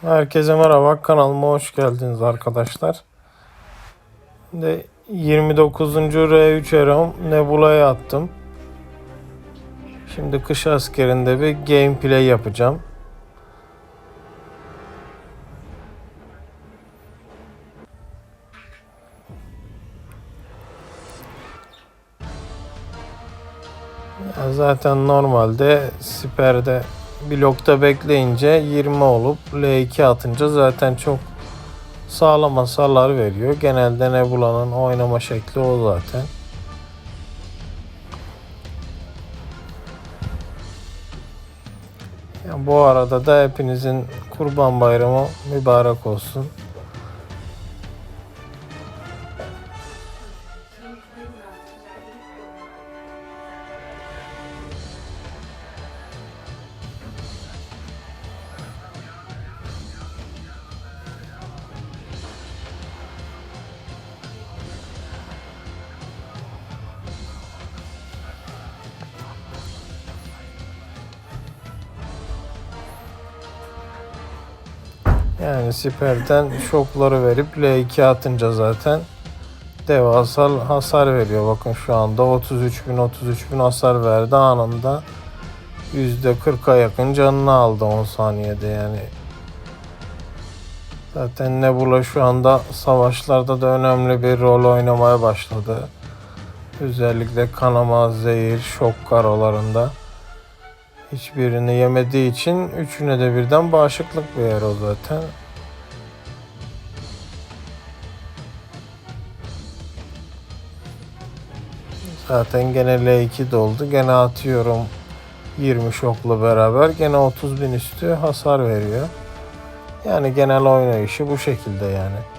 Herkese merhaba kanalıma hoş geldiniz arkadaşlar. Şimdi 29. R3 Eram Nebula'ya attım. Şimdi kış askerinde bir gameplay yapacağım. Ya zaten normalde siperde blokta bekleyince 20 olup L2 atınca zaten çok sağlam hasarlar veriyor. Genelde Nebula'nın oynama şekli o zaten. Ya bu arada da hepinizin Kurban Bayramı mübarek olsun. Yani siperden şokları verip L2 atınca zaten devasal hasar veriyor. Bakın şu anda 33 bin 33 bin hasar verdi anında. %40'a yakın canını aldı 10 saniyede yani. Zaten Nebula şu anda savaşlarda da önemli bir rol oynamaya başladı. Özellikle kanama, zehir, şok karolarında. Hiçbirini yemediği için üçüne de birden bağışıklık verir o zaten. Zaten gene L2 doldu. Gene atıyorum 20 şokla beraber. Gene 30 bin üstü hasar veriyor. Yani genel oynayışı bu şekilde yani.